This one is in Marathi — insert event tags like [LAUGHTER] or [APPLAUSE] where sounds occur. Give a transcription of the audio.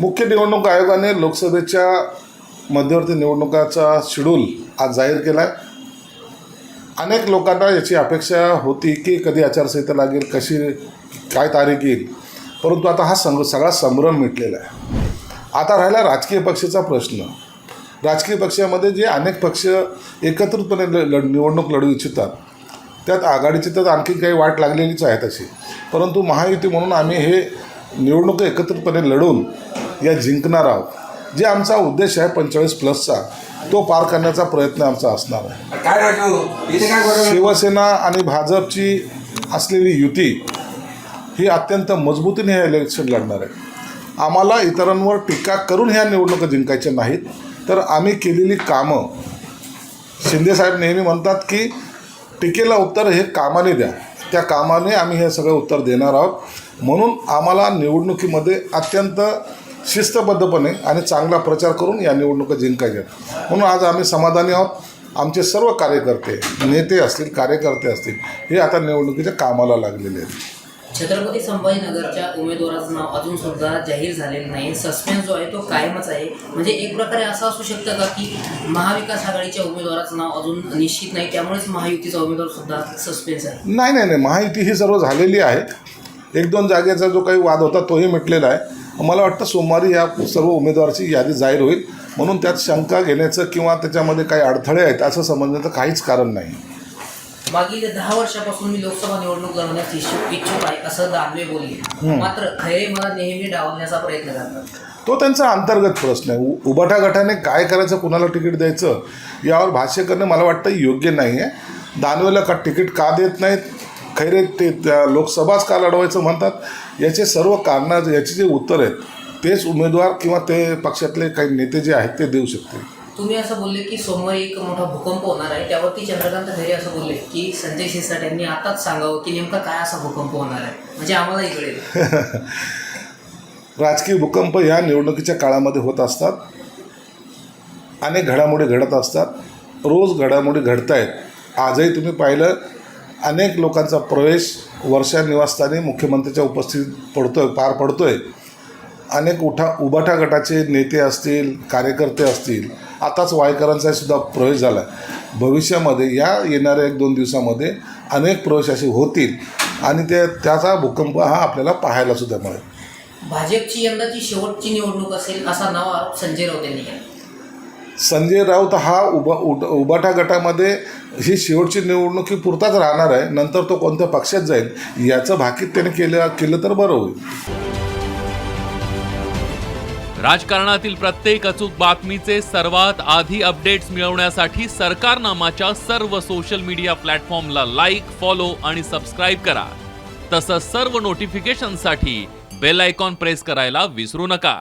मुख्य निवडणूक आयोगाने लोकसभेच्या मध्यवर्ती निवडणुकाचा शेड्यूल आज जाहीर केला आहे अनेक लोकांना याची अपेक्षा होती की कधी आचारसंहिता लागेल कशी काय तारीख येईल. परंतु आता हा संग सगळा संभ्रम मिटलेला आहे. आता राहिला राजकीय पक्षाचा प्रश्न. राजकीय पक्षामध्ये जे अनेक पक्ष एकत्रितपणे ल लढ निवडणूक लढू इच्छितात त्यात आघाडीची तर आणखी काही वाट लागलेलीच आहे तशी. परंतु महायुती म्हणून आम्ही हे निवडणूक एकत्रितपणे लढून या जिंकणार आहोत. जे आमचा उद्देश आहे पंचेचाळीस प्लसचा तो पार करण्याचा प्रयत्न आमचा असणार आहे. शिवसेना आणि भाजपची असलेली युती ही अत्यंत मजबूतीने हे इलेक्शन लढणार आहे. आम्हाला इतरांवर टीका करून ह्या निवडणुका जिंकायच्या नाहीत. तर आम्ही केलेली कामं शिंदेसाहेब नेहमी म्हणतात की टीकेला उत्तर हे कामाने द्या. त्या कामाने आम्ही हे सगळं उत्तर देणार आहोत. म्हणून आम्हाला निवडणुकीमध्ये अत्यंत शिस्तबद्धपणे आणि चांगला प्रचार करून या निवडणुका जिंकायच्या. म्हणून आज आम्ही समाधानी आहोत. आमचे सर्व कार्यकर्ते नेते असतील कार्यकर्ते असतील हे आता निवडणुकीच्या कामाला लागलेले आहेत. छत्रपती संभाजीनगरच्या उमेदवाराचं नाव अजून सुद्धा जाहीर झालेलं नाही. सस्पेन्स जो आहे तो कायमच आहे. म्हणजे एक प्रकारे असं असू शकतं का की महाविकास आघाडीच्या उमेदवाराचं नाव अजून निश्चित नाही त्यामुळेच महायुतीचा उमेदवार सुद्धा सस्पेन्स आहे? नाही नाही नाही. माहिती ही सर्व झालेली आहे एक दोन जागेचा जो काही वाद होता तोही मिटलेला आहे. मला वाटतं सोमवारी या सर्व उमेदवाराची यादी जाहीर होईल. म्हणून त्यात शंका घेण्याचं किंवा त्याच्यामध्ये काही अडथळे आहेत असं समजण्याचं काहीच कारण नाही. मागील दहा वर्षापासून मी लोकसभा निवडणूक लढवण्यास इच्छुक इच्छुक आहे असं दानवे बोलले. मात्र खैरे मला नेहमी डावलण्याचा प्रयत्न करतात. तो त्यांचा अंतर्गत प्रश्न आहे. उ उबाठा गटाने काय करायचं कुणाला तिकीट द्यायचं यावर भाष्य करणं मला वाटतं योग्य नाही आहे दानवेला का तिकीट का देत नाहीत? खैरे ते त्या लोकसभाच का लढवायचं म्हणतात? याचे सर्व कारणं याचे जे उत्तर आहेत तेच उमेदवार किंवा ते पक्षातले काही नेते जे आहेत ते देऊ शकतील. तुम्ही असं बोलले की सोमवारी एक मोठा भूकंप होणार आहे. त्यावरती चंद्रकांत खैरे असं बोलले की संजय शिरसाट यांनी आताच सांगावं की नेमका काय असा भूकंप होणार आहे. म्हणजे आम्हालाही कळेल [LAUGHS] राजकीय भूकंप ह्या निवडणुकीच्या काळामध्ये होत असतात. अनेक घडामोडी घडत असतात. रोज घडामोडी घडत आहेत आजही तुम्ही पाहिलं अनेक लोकांचा प्रवेश वर्षा निवासस्थानी मुख्यमंत्र्याच्या उपस्थितीत पडतोय पार पडतोय. अनेक उठा उबाठा गटाचे नेते असतील कार्यकर्ते असतील आताच वायकरांचा सुद्धा प्रवेश झाला भविष्यामध्ये या येणाऱ्या एक दोन दिवसामध्ये अनेक प्रवेश असे होतील आणि ते त्याचा भूकंप हा आपल्याला पाहायला सुद्धा मिळेल. भाजपची यंदाची शेवटची निवडणूक असेल असा नवा संजय राऊत यांनी केला. संजय राऊत हा उभा उट उबाटा गटामध्ये ही शेवटची निवडणुकी पुरताच राहणार आहे. नंतर तो कोणत्या पक्षात जाईल याचं भाकीत त्याने केलं केलं तर बरं होईल. राजकारणातील प्रत्येक अचूक बातमीचे सर्वात आधी अपडेट्स मिळवण्यासाठी सरकारनामाच्या सर्व सोशल मीडिया प्लॅटफॉर्मला लाईक फॉलो आणि सबस्क्राईब करा. तसंच सर्व नोटिफिकेशनसाठी बेल आयकॉन प्रेस करायला विसरू नका.